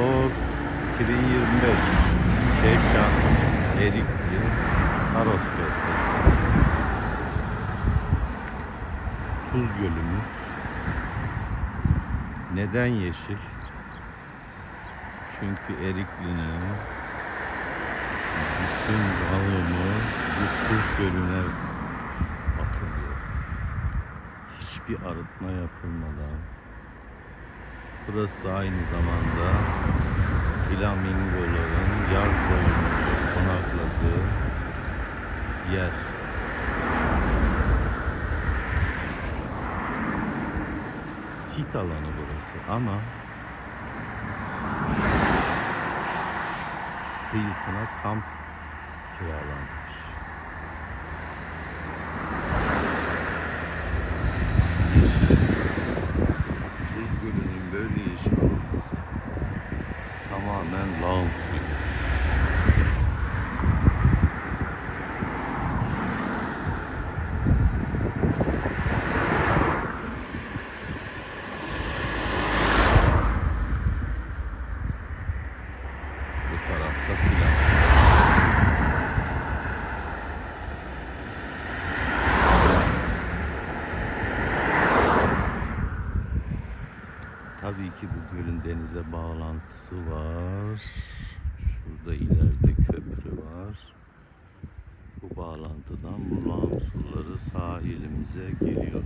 Ağustos 2025 Keşan Erikli Saros Körfezi Tuz Gölümüz Neden yeşil? Çünkü Erikli'nin bütün dağılımı bu tuz gölüne atılıyor. Hiçbir arıtma yapılmadan Burası aynı zamanda flamingoların yaz boyunca konakladığı yer. Sit alanı burası ama kıyısına kamp kiralanmış. Yeşil Tuz Gölü'nün böyle yeşil olması tamamen lağım suyu. Bu tarafta filan. Tabii ki bu gölün denize bağlantısı var. Şurada ileride köprü var. Bu bağlantıdan bu lağım suları sahilimize geliyor.